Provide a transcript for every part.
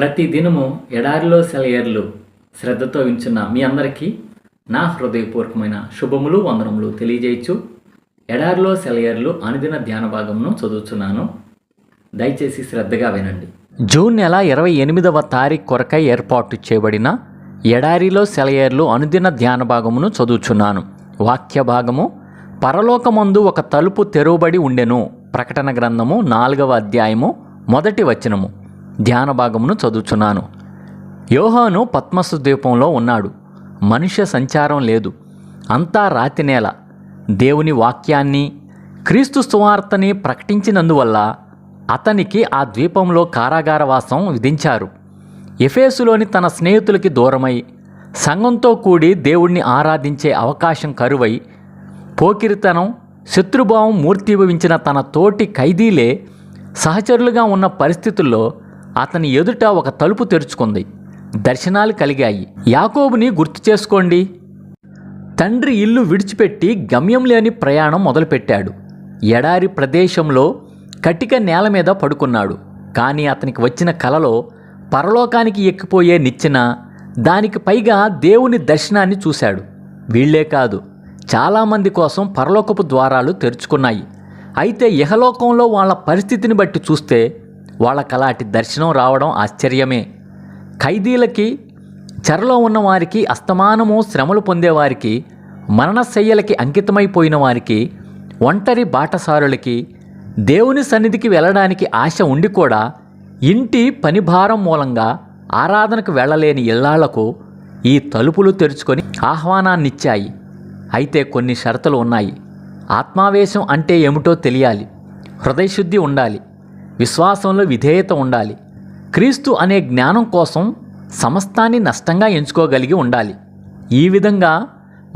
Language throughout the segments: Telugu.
ప్రతి దినము ఎడారిలో సెలయర్లు శ్రద్ధతో వించున్న మీ అందరికీ నా హృదయపూర్వకమైన శుభములు వందనములు తెలియజేయచ్చు. ఎడారిలో సెలయర్లు అనుదిన ధ్యాన భాగమును చదువుతున్నాను దయచేసి శ్రద్ధగా వినండి. జూన్ నెల ఇరవై ఎనిమిదవ తారీఖు కొరకై ఏర్పాటు చేయబడిన ఎడారిలో సెలయేర్లు అనుదిన ధ్యాన భాగమును చదువుచున్నాను. వాక్య భాగము పరలోకమందు ఒక తలుపు తెరువబడి ఉండెను. ప్రకటన గ్రంథము నాలుగవ అధ్యాయము మొదటి వచనము. ధ్యాన భాగమును చదువుచున్నాను. యోహాను పద్మసు ద్వీపంలో ఉన్నాడు. మనుష్య సంచారం లేదు. అంతా రాతి నేల. దేవుని వాక్యాన్ని క్రీస్తు సువార్తని ప్రకటించినందువల్ల అతనికి ఆ ద్వీపంలో కారాగారవాసం విధించారు. ఎఫేసులోని తన స్నేహితులకి దూరమై సంఘంతో కూడి దేవుణ్ణి ఆరాధించే అవకాశం కరువై పోకిరితనం శత్రుభావం మూర్తిభవించిన తన తోటి ఖైదీలే సహచరులుగా ఉన్న పరిస్థితుల్లో అతని ఎదుట ఒక తలుపు తెరుచుకుంది. దర్శనాలు కలిగాయి. యాకోబుని గుర్తు చేసుకోండి. తండ్రి ఇల్లు విడిచిపెట్టి గమ్యం లేని ప్రయాణం మొదలుపెట్టాడు. ఎడారి ప్రదేశంలో కటిక నేల మీద పడుకున్నాడు. కానీ అతనికి వచ్చిన కలలో పరలోకానికి ఎక్కిపోయే నిచ్చిన దానికి పైగా దేవుని దర్శనాన్ని చూశాడు. వీళ్ళే కాదు చాలామంది కోసం పరలోకపు ద్వారాలు తెరుచుకున్నాయి. అయితే ఇహలోకంలో వాళ్ళ పరిస్థితిని బట్టి చూస్తే వాళ్ళకి అలాంటి దర్శనం రావడం ఆశ్చర్యమే. ఖైదీలకి చెరలో ఉన్న వారికి అస్తమానము శ్రమలు పొందేవారికి మరణశయ్యలకి అంకితమైపోయిన వారికి ఒంటరి బాటసారులకి దేవుని సన్నిధికి వెళ్ళడానికి ఆశ ఉండి కూడా ఇంటి పనిభారం మూలంగా ఆరాధనకు వెళ్ళలేని ఇళ్ళాళ్ళకు ఈ తలుపులు తెరుచుకొని ఆహ్వానాన్నిచ్చాయి. అయితే కొన్ని షరతులు ఉన్నాయి. ఆత్మావేశం అంటే ఏమిటో తెలియాలి. హృదయశుద్ధి ఉండాలి. విశ్వాసంలో విధేయత ఉండాలి. క్రీస్తు అనే జ్ఞానం కోసం సమస్తాన్ని నష్టంగా ఎంచుకోగలిగి ఉండాలి. ఈ విధంగా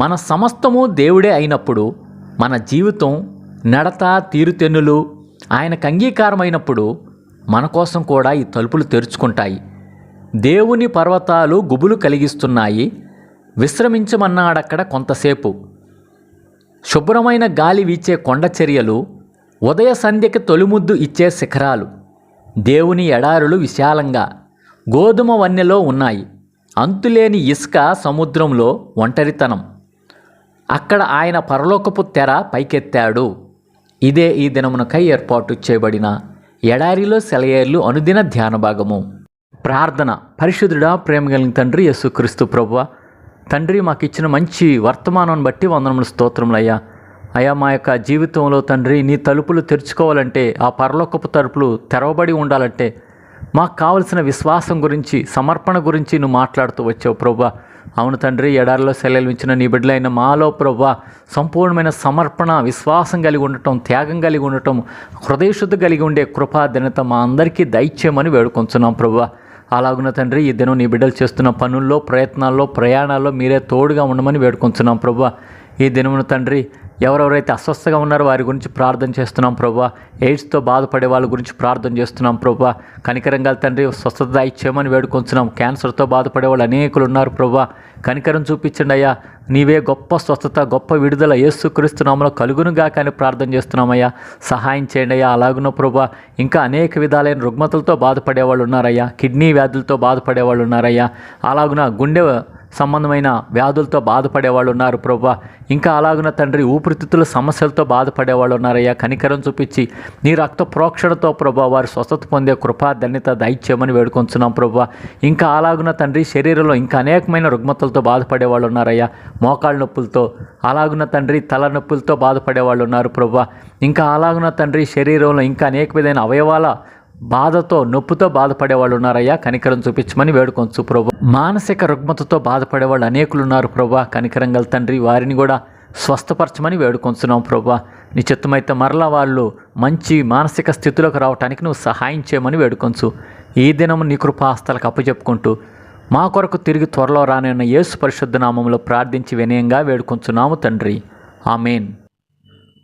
మన సమస్తము దేవుడే అయినప్పుడు మన జీవితం నడత తీరుతెన్నులు ఆయనకు అంగీకారమైనప్పుడు మన కోసం కూడా ఈ తలుపులు తెరుచుకుంటాయి. దేవుని పర్వతాలు గుబులు కలిగిస్తున్నాయి. విశ్రమించమన్నాడక్కడ కొంతసేపు. శుభ్రమైన గాలి వీచే కొండ చర్యలు ఉదయ సంధ్యకి తొలిముద్దు ఇచ్చే శిఖరాలు దేవుని ఎడారులు విశాలంగా గోధుమ వన్నెలో ఉన్నాయి. అంతులేని ఇసుక సముద్రంలో ఒంటరితనం. అక్కడ ఆయన పరలోకపు తెర పైకెత్తాడు. ఇదే ఈ దినమునకై ఏర్పాటు చేయబడిన ఎడారిలో సెలయేర్లు అనుదిన ధ్యాన భాగము. ప్రార్థన. పరిశుద్ధుడా ప్రేమ కలిగిన తండ్రి యేసుక్రీస్తు ప్రభువ తండ్రి మాకు ఇచ్చిన మంచి వర్తమానం బట్టి వందనములు స్తోత్రములయ్యా అయ్యా మా యొక్క జీవితంలో తండ్రి నీ తలుపులు తెరుచుకోవాలంటే ఆ పరలోకపు తలుపులు తెరవబడి ఉండాలంటే మాకు కావలసిన విశ్వాసం గురించి సమర్పణ గురించి నువ్వు మాట్లాడుతూ వచ్చావు ప్రభా అవును తండ్రి ఎడారిలో సెలవులు ఇచ్చిన నీ బిడ్డలైన మాలో ప్రభా సంపూర్ణమైన సమర్పణ విశ్వాసం కలిగి ఉండటం త్యాగం కలిగి ఉండటం హృదయశుద్ధి కలిగి ఉండే కృపా దినత మా అందరికీ దైత్యమని వేడుకొంచున్నాం ప్రభా అలాగున తండ్రి ఈ దినం నీ బిడ్డలు చేస్తున్న పనుల్లో ప్రయత్నాల్లో ప్రయాణాల్లో మీరే తోడుగా ఉండమని వేడుకొంచున్నాం ప్రభా ఈ దినమున తండ్రి ఎవరెవరైతే అస్వస్థగా ఉన్నారో వారి గురించి ప్రార్థన చేస్తున్నాం ప్రభా. ఎయిడ్స్తో బాధపడే వాళ్ళ గురించి ప్రార్థన చేస్తున్నాం ప్రభా. కనికరంగా తండ్రి స్వస్థత ఇచ్చేయమని వేడుకొంచున్నాం. క్యాన్సర్తో బాధపడే వాళ్ళు అనేకులు ఉన్నారు ప్రభా. కనికరం చూపించండి అయ్యా. నీవే గొప్ప స్వస్థత గొప్ప విడుదల ఏసుక్రీస్తునామలో కలుగునుగా కానీ ప్రార్థన చేస్తున్నామయ్యా సహాయం చేయండి అయ్యా. అలాగున ప్రభా ఇంకా అనేక విధాలైన రుగ్మతలతో బాధపడే వాళ్ళు ఉన్నారయ్యా. కిడ్నీ వ్యాధులతో బాధపడే వాళ్ళు ఉన్నారయ్యా. అలాగున గుండె సంబంధమైన వ్యాధులతో బాధపడే వాళ్ళు ఉన్నారు ప్రభా. ఇంకా అలాగున తండ్రి ఊపిరితిత్తుల సమస్యలతో బాధపడే వాళ్ళు ఉన్నారయ్యా. కనికరం చూపించి నీ రక్త ప్రోక్షణతో ప్రభా వారు స్వస్థత పొందే కృపా ధన్యత దయచేయమని వేడుకొంచున్నాం ప్రభా. ఇంకా అలాగున తండ్రి శరీరంలో ఇంకా అనేకమైన రుగ్మతలతో బాధపడే వాళ్ళు ఉన్నారయ్యా. మోకాళ్ళ నొప్పులతో అలాగున తండ్రి తల నొప్పులతో బాధపడే వాళ్ళు ఉన్నారు ప్రభా. ఇంకా అలాగున తండ్రి శరీరంలో ఇంకా అనేక విధమైన అవయవాల బాధతో నొప్పితో బాధపడే వాళ్ళు ఉన్నారయ్యా కనికరం చూపించమని వేడుకొంచు ప్రభు. మానసిక రుగ్మతతో బాధపడే వాళ్ళు అనేకులు ఉన్నారు ప్రభా. కనికరం గల తండ్రి వారిని కూడా స్వస్థపరచమని వేడుకొంచున్నాం ప్రభా. నీ చిత్తమైతే మరలా వాళ్ళు మంచి మానసిక స్థితిలోకి రావడానికి నువ్వు సహాయం చేయమని వేడుకొంచు. ఈ దినం నీ కృపాస్తలకు అప్పచెప్పుకుంటూ మా కొరకు తిరిగి త్వరలో రానున్న యేసు పరిశుద్ధ నామంలో ప్రార్థించి వినయంగా వేడుకొంచున్నాము తండ్రి. ఆమెన్.